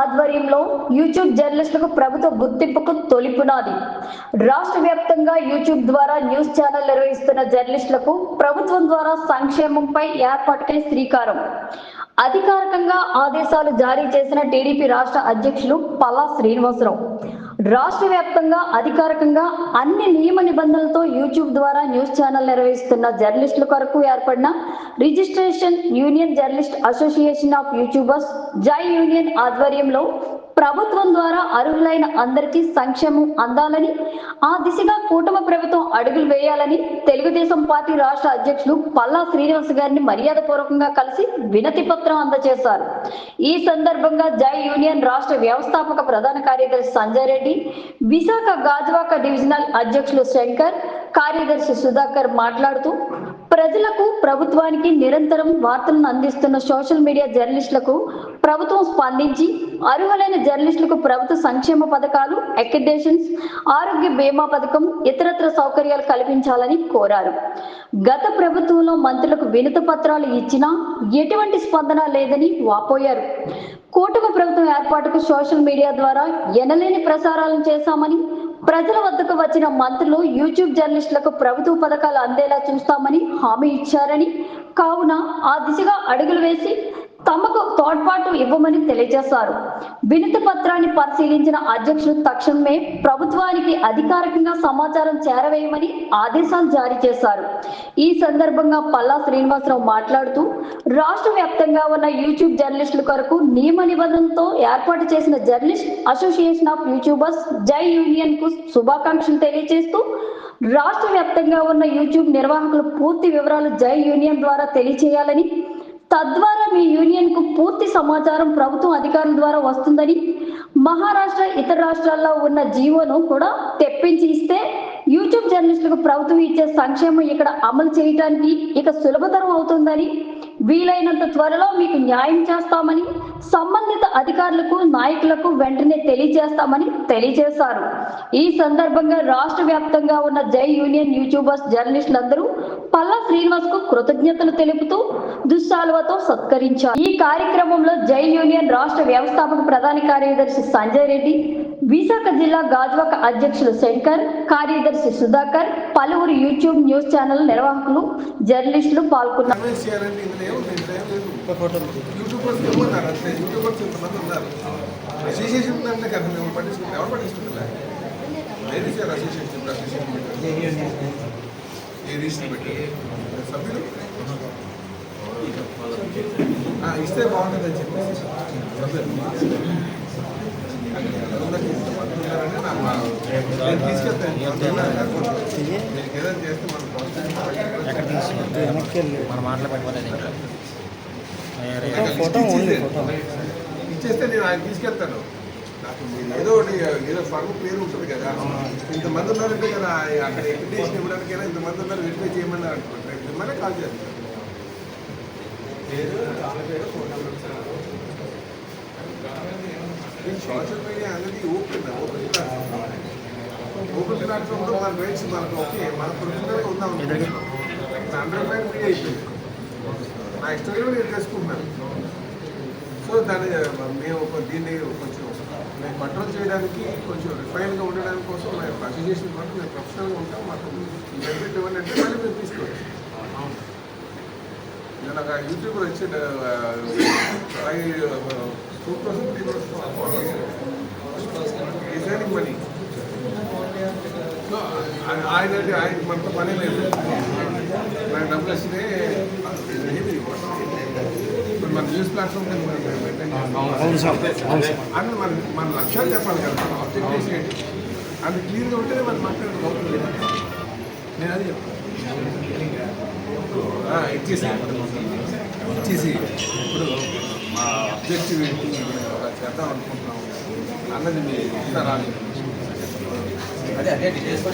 ఆధ్వర్యంలో యూట్యూబ్ జర్నలిస్టులకు ప్రభుత్వ గుర్తింపుకు తొలి పునాది. రాష్ట్ర వ్యాప్తంగా యూట్యూబ్ ద్వారా న్యూస్ ఛానల్ నిర్వహిస్తున్న జర్నలిస్టులకు ప్రభుత్వం ద్వారా సంక్షేమంపై ఏర్పాటుకై శ్రీకారం. అధికారికంగా ఆదేశాలు జారీ చేసిన టీడీపీ రాష్ట్ర అధ్యక్షులు పల్లా శ్రీనివాసరావు. రాష్ట్ర వ్యాప్తంగా అధికారికంగా అన్ని నియమ నిబంధనలతో యూట్యూబ్ ద్వారా న్యూస్ ఛానల్ నిర్వహిస్తున్న జర్నలిస్టుల కొరకు ఏర్పడిన registration union journalist association of YouTubers జై యూనియన్ ఆధ్వర్యంలో ప్రభుత్వం ద్వారా అర్హులైన అందరికీ సంక్షేమం అందాలని ఆ దిశగా కూటమి ప్రభుత్వం అడుగులు వేయాలని తెలుగుదేశం పార్టీ రాష్ట్ర అధ్యక్షులు పల్లా శ్రీనివాస్ గారిని మర్యాదపూర్వకంగా కలిసి వినతి పత్రం అందజేశారు. ఈ సందర్భంగా జై యూనియన్ రాష్ట్ర వ్యవస్థాపక ప్రధాన కార్యదర్శి సంజయ్ రెడ్డి విశాఖ గాజువాక డివిజనల్ అధ్యక్షులు శంకర్ కార్యదర్శి సుధాకర్ మాట్లాడుతూ ప్రజలకు ప్రభుత్వానికి నిరంతరం వార్తలను అందిస్తున్న సోషల్ మీడియా జర్నలిస్టులకు ప్రభుత్వం స్పందించి అర్హులైన జర్నలిస్టులకు ప్రభుత్వ సంక్షేమ పథకాలు అక్రిడేషన్స్ ఆరోగ్య బీమా పథకం ఇతరత్ర సౌకర్యాలు కల్పించాలని కోరారు. గత ప్రభుత్వంలో మంత్రులకు వినతి పత్రాలు ఇచ్చినా ఎటువంటి స్పందన లేదని వాపోయారు. కూటమి ప్రభుత్వం ఏర్పాటుకు సోషల్ మీడియా ద్వారా ఎనలేని ప్రసారాలను చేశామని ప్రజల వద్దకు వచ్చిన మంత్రులు యూట్యూబ్ జర్నలిస్టులకు ప్రభుత్వ పథకాలు అందేలా చూస్తామని హామీ ఇచ్చారని కావున ఆ దిశగా అడుగులు వేసి తమకు తోడ్పాటు ఇవ్వమని తెలియజేశారు. వినతి పత్రాన్ని పరిశీలించిన అధ్యక్షులు తక్షణమే ప్రభుత్వానికి అధికారికంగా సమాచారం చేరవేయమని ఆదేశాలు జారీ చేశారు. ఈ సందర్భంగా పల్లా శ్రీనివాసరావు మాట్లాడుతూ రాష్ట్ర వ్యాప్తంగా ఉన్న యూట్యూబ్ జర్నలిస్టుల కొరకు నియమ నిబంధనలతో ఏర్పాటు చేసిన జర్నలిస్ట్ అసోసియేషన్ ఆఫ్ యూట్యూబర్స్ జై యూనియన్కు శుభాకాంక్షలు తెలియజేస్తూ రాష్ట్ర వ్యాప్తంగా ఉన్న యూట్యూబ్ నిర్వాహకుల పూర్తి వివరాలు జై యూనియన్ ద్వారా తెలియచేయాలని తద్వారా మీ యూనియన్కు పూర్తి సమాచారం ప్రభుత్వం అధికారుల ద్వారా వస్తుందని మహారాష్ట్ర ఇతర రాష్ట్రాల్లో ఉన్న జీవోను కూడా తెప్పించి ఇస్తే యూట్యూబ్ జర్నలిస్టులకు ప్రభుత్వం ఇచ్చే సంక్షేమం ఇక్కడ అమలు చేయడానికి ఇక సులభతరం అవుతుందని వీలైనంత త్వరలో మీకు న్యాయం చేస్తామని సంబంధిత అధికారులకు నాయకులకు వెంటనే తెలియజేస్తామని తెలియజేశారు. ఈ సందర్భంగా రాష్ట్ర వ్యాప్తంగా ఉన్న జై యూనియన్ యూట్యూబర్స్ జర్నలిస్టులందరూ పల్లా శ్రీనివాస్కు కృతజ్ఞతలు తెలుపుతూ దుశ్శాలువతో సత్కరించారు. ఈ కార్యక్రమంలో జై యూనియన్ రాష్ట్ర వ్యవస్థాపక ప్రధాన కార్యదర్శి సంజయ్ రెడ్డి విశాఖ జిల్లా గాజువాక అధ్యక్షులు శంకర్ కార్యదర్శి సుధాకర్ పలువురు యూట్యూబ్ న్యూస్ ఛానల్ నిర్వాహకులు జర్నలిస్టులు పాల్గొన్నారు. ఇస్తే బాగుంటుందని చెప్పేసి తీసుకెళ్తాను. మీకు ఏదైనా చేస్తే మనం మాటలు ఇంకా ఫోటో ఓన్లీ ఫోటో. ఇచ్చేస్తే నేను ఆయన తీసుకెళ్తాను. నాకు ఏదో ఒకటి ఏదో ఫండ్ పేరు ఉంటుంది కదా. ఇంతమంది ఉన్నారంటే కదా అక్కడ ఎక్విటేషన్ ఇవ్వడానికైనా ఇంతమంది ఉన్నారు వెరిఫై చేయమని అనుకుంటారు మిమ్మల్ని కాల్ చేస్తాను. పేరు వాళ్ళ పేరు ఫోన్ నెంబర్ సోషల్ మీడియా అనేది ఓపెన్ ఓపెన్ ప్లాట్ఫామ్ ఓపెన్ ప్లాట్ఫామ్లో మన రైట్స్ మనకు ఓకే మన ప్రొఫెషనల్గా ఉందాం హండ్రెడ్ పైన మీడియా అయిపోయింది. నా ఇష్టంగా నేను చేసుకుంటున్నాను. సో దాన్ని మేము ఒక దీన్ని కొంచెం మేము కంట్రోల్ చేయడానికి కొంచెం రిఫైన్గా ఉండడానికి కోసం మేము అసోసియేషన్ వరకు మేము ప్రొఫెషనల్గా ఉంటాం మాకు ఈ బెనిఫిట్ ఇవ్వండి అంటే మళ్ళీ మేము తీసుకోవచ్చు నేను ఒక యూట్యూబ్లో వచ్చి two percent three percent designing money ఆయన ఆయన మనతో పని లేదు నాకు డబ్బులు వస్తే ఇప్పుడు మన న్యూస్ ప్లాట్ఫామ్ అని మన మన లక్ష్యాలు చెప్పాలి కదా మన ఆబ్జెక్టివ్స్ ఏంటి అది క్లియర్గా ఉంటేనే మనం మాట్లాడడం అవుతుంది నేను అది చెప్తాను ఇచ్చేసి ఇచ్చేసి ఇప్పుడు అబ్జెక్టివ్ ఆబ్జెక్టివ్ ఏంటి చేద్దాం అనుకుంటున్నాం అన్నది మీ ఎంత రాలేదు అదే అదే డీటెయిల్స్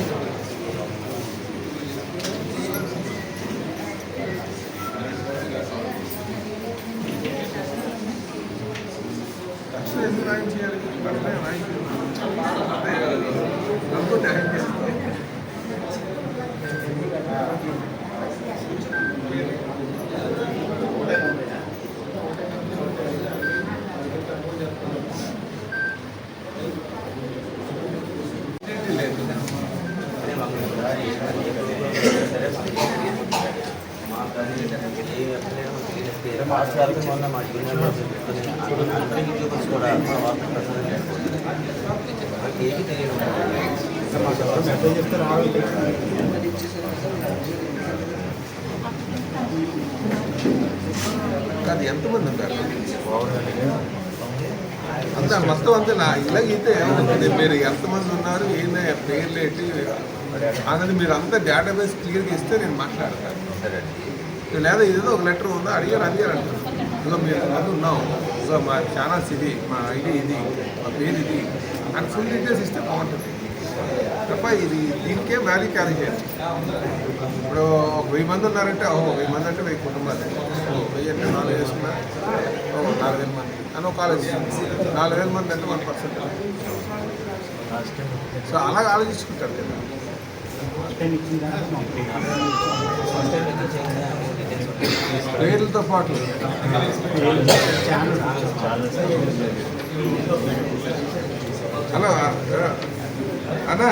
ఎందుకు న్యాయం చేయాలి అంతే న్యాయం చేయాలి న్యాయం లాస్ట్ వరకు మొన్న మా జూనియర్ అందరి యూట్యూబర్స్ కూడా మా వార్త ప్రసారం చేయకపోతుంది వాళ్ళకి ఏమీ తెలియదు అది ఎంతమంది ఉంటారు అంతా మొత్తం అంతా నా ఇలాగైతే ఏమవుతుంది? మీరు ఎంతమంది ఉన్నారు? ఏంటి పేర్లు ఏంటి? అన్నది మీరు అంతా డేటాబేస్ క్లియర్గా ఇస్తే నేను మాట్లాడతాను. సరే లేదా ఏదో ఒక లెటర్ ఉందా? అడిగారు అడిగారు అంటారు. ఇదిగో మీరు అది ఉన్నాం సో మా ఛానల్స్ ఇది మా ఐడి ఇది మా పేరు ఇది. అని ఫుల్ డీటెయిల్స్ ఇస్తే బాగుంటుంది. తప్ప ఇది దీనికే వ్యాల్యూ క్యారీ చేయాలి. ఇప్పుడు ఒక వెయ్యి మంది ఉన్నారంటే ఓహో వెయ్యి మంది అంటే వెయ్యి కుటుంబాలు. ఓ వెయ్యి అంటే నాలుగు వేసుకున్నా? ఓ నాలుగు వేల మంది. అని ఒక ఆలోచన. నాలుగు వేల మంది అంటే వన్ పర్సెంట్. సో అలాగ ఆలోచించుకుంటారు కదా. పేర్లతో పాటు. హలో అన్నా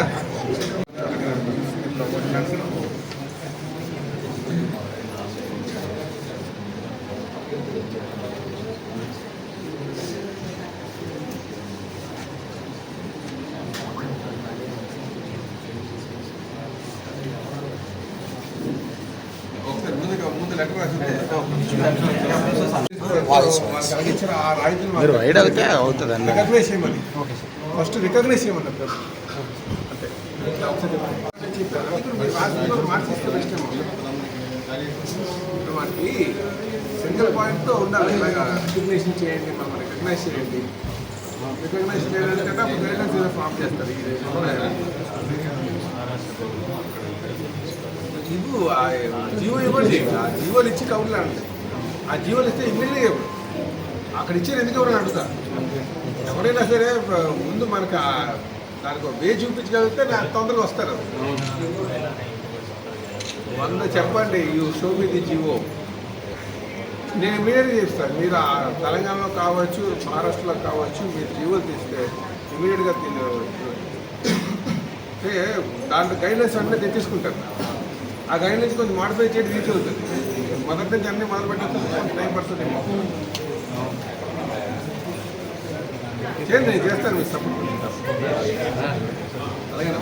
ఒకసారి ముందుగా ముందు లెటర్ రాసి వాళ్ళకి అందించిన ఆ రాయితీని మీరు వైడ్ అయితే అవుతుంది అండి రికగ్నైజ్ చేయమని. ఫస్ట్ రికగ్నైజ్ చేయమని అంతే మనకి సింగిల్ పాయింట్తో ఉండాలి రికగ్నేషన్ చేయండి మనం రికగ్నైజ్ చేయండి రికగ్నైజ్ చేయడానికి ఫామ్ చేస్తారు ఇవ్వు ఆ జీవో ఇవ్వండి. ఆ జీవోలు ఇచ్చి కౌంట్లు అండి ఆ జీవోలు ఇస్తే ఇమ్మీడియట్గా ఇవ్వండి అక్కడ ఇచ్చారు ఎందుకు ఎవరైనా అడుగుతా ఎవరైనా సరే ముందు మనకు దానికి వే చూపించగలిగితే నాకు తొందరగా వస్తారు. వంద చెప్పండి you show me the GO. నేను ఇమీడియట్గా చేస్తాను. మీరు తెలంగాణలో కావచ్చు మహారాష్ట్రలో కావచ్చు మీరు జీవోలు తీస్తే ఇమీడియట్గా అంటే దాంట్లో గైడ్లైన్స్ అంటే తెచ్చేసుకుంటారు. ఆ గైడ్ నుంచి కొంచెం మాడిఫై చేయడం రీచ్ అవుతుంది మొదటి నుంచి అన్ని మొదలు పెట్టేస్తుంది నైన్ పర్సెంట్ చేస్తాను మీరు సపోర్ట్. అలాగేనా?